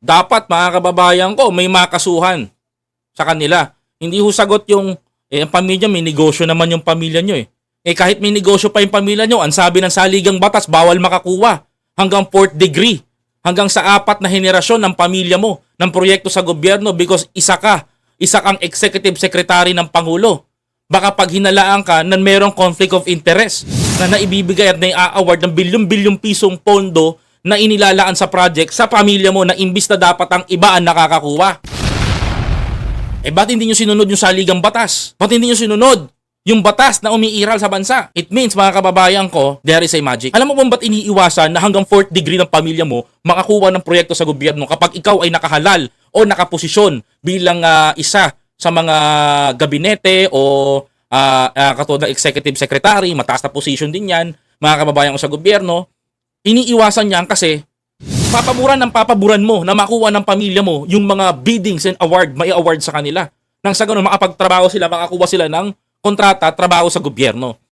dapat mga kababayan ko, may makasuhan sa kanila. Hindi ho sagot yung, eh, ang pamilya, may negosyo naman yung pamilya nyo eh. Eh kahit may negosyo pa yung pamilya nyo, ang sabi ng saligang batas, bawal makakuha hanggang fourth degree, hanggang sa apat na henerasyon ng pamilya mo, ng proyekto sa gobyerno because isa ka, isa kang executive secretary ng Pangulo. Baka pag hinalaan ka na merong conflict of interest na naibibigay at nai-award ng bilyong-bilyong pisong pondo na inilalaan sa project sa pamilya mo na imbis na dapat ang iba ang nakakakuha. Eh ba't hindi nyo sinunod yung saligang batas? Ba't hindi nyo sinunod yung batas na umiiral sa bansa? It means, mga kababayan ko, there is a magic. Alam mo kung ba't iniiwasan na hanggang fourth degree ng pamilya mo makakuha ng proyekto sa gobyerno kapag ikaw ay nakahalal o nakaposisyon bilang ah, isa sa mga gabinete o ah, ah, katulad ng executive secretary, mataas na position din yan, mga kababayan ko sa gobyerno, iniiwasan niyan kasi papaburan ng papaburan mo na makuha ng pamilya mo yung mga biddings and award, may award sa kanila. Nang sa ganun, makapagtrabaho sila, makakuha sila ng kontrata, trabaho sa gobyerno.